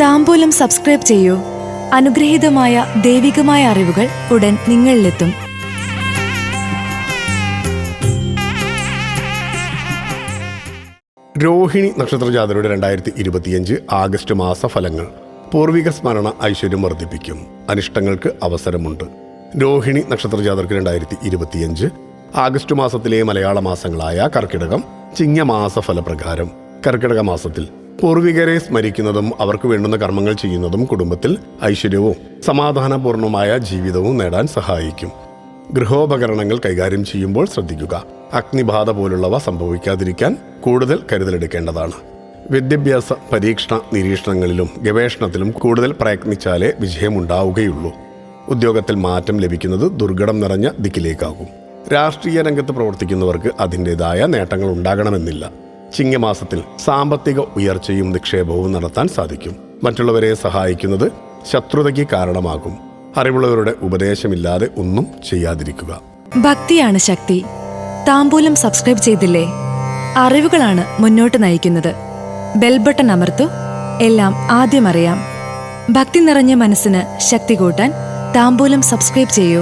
താമ്പൂലം subscribe ചെയ്യൂ. അനുഗ്രഹീതമായ ദൈവികമായ അറിവുകൾ ഉടൻ നിങ്ങളിലെത്തും. രോഹിണി നക്ഷത്ര ജാതരുടെ രണ്ടായിരത്തി ഇരുപത്തിയഞ്ച് ആഗസ്റ്റ് മാസ ഫലങ്ങൾ പൂർവിക സ്മരണ ഐശ്വര്യം വർദ്ധിപ്പിക്കും. അനിഷ്ടങ്ങൾക്ക് അവസരമുണ്ട്. രോഹിണി നക്ഷത്ര ജാതർക്ക് രണ്ടായിരത്തി ഇരുപത്തിയഞ്ച് ആഗസ്റ്റ് മാസത്തിലെ മലയാള മാസങ്ങളായ കർക്കിടകം ചിങ്ങമാസ ഫലപ്രകാരം കർക്കിടക മാസത്തിൽ പൂർവികരെ സ്മരിക്കുന്നതും അവർക്ക് വേണ്ടുന്ന കർമ്മങ്ങൾ ചെയ്യുന്നതും കുടുംബത്തിൽ ഐശ്വര്യവും സമാധാനപൂർണമായ ജീവിതവും നേടാൻ സഹായിക്കും. ഗൃഹോപകരണങ്ങൾ കൈകാര്യം ചെയ്യുമ്പോൾ ശ്രദ്ധിക്കുക. അഗ്നിബാധ പോലുള്ളവ സംഭവിക്കാതിരിക്കാൻ കൂടുതൽ കരുതലെടുക്കേണ്ടതാണ്. വിദ്യാഭ്യാസ പരീക്ഷണ നിരീക്ഷണങ്ങളിലും ഗവേഷണത്തിലും കൂടുതൽ പ്രയത്നിച്ചാലേ വിജയമുണ്ടാവുകയുള്ളൂ. ഉദ്യോഗത്തിൽ മാറ്റം ലഭിക്കുന്നത് ദുർഘടം നിറഞ്ഞ ദിക്കിലേക്കാകും. രാഷ്ട്രീയ രംഗത്ത് പ്രവർത്തിക്കുന്നവർക്ക് അതിന്റെതായ നേട്ടങ്ങൾ ഉണ്ടാകണമെന്നില്ല. ചിങ്ങമാസത്തിൽ സാമ്പത്തിക ഉയർച്ചയും നിക്ഷേപവും നടത്താൻ സാധിക്കും. മറ്റുള്ളവരെ സഹായിക്കുന്നത് ശത്രുതയ്ക്ക് കാരണമാകും. അറിവുള്ളവരുടെ ഉപദേശമില്ലാതെ ഒന്നും ചെയ്യാതിരിക്കുക. ഭക്തിയാണ് ശക്തി. താമ്പൂലം സബ്സ്ക്രൈബ് ചെയ്തില്ലേ? അറിവുകളാണ് മുന്നോട്ട് നയിക്കുന്നത്. ബെൽബട്ടൺ അമർത്തു. എല്ലാം ആദ്യം അറിയാം. ഭക്തി നിറഞ്ഞ മനസ്സിന് ശക്തി കൂട്ടാൻ താമ്പൂലം സബ്സ്ക്രൈബ് ചെയ്യൂ.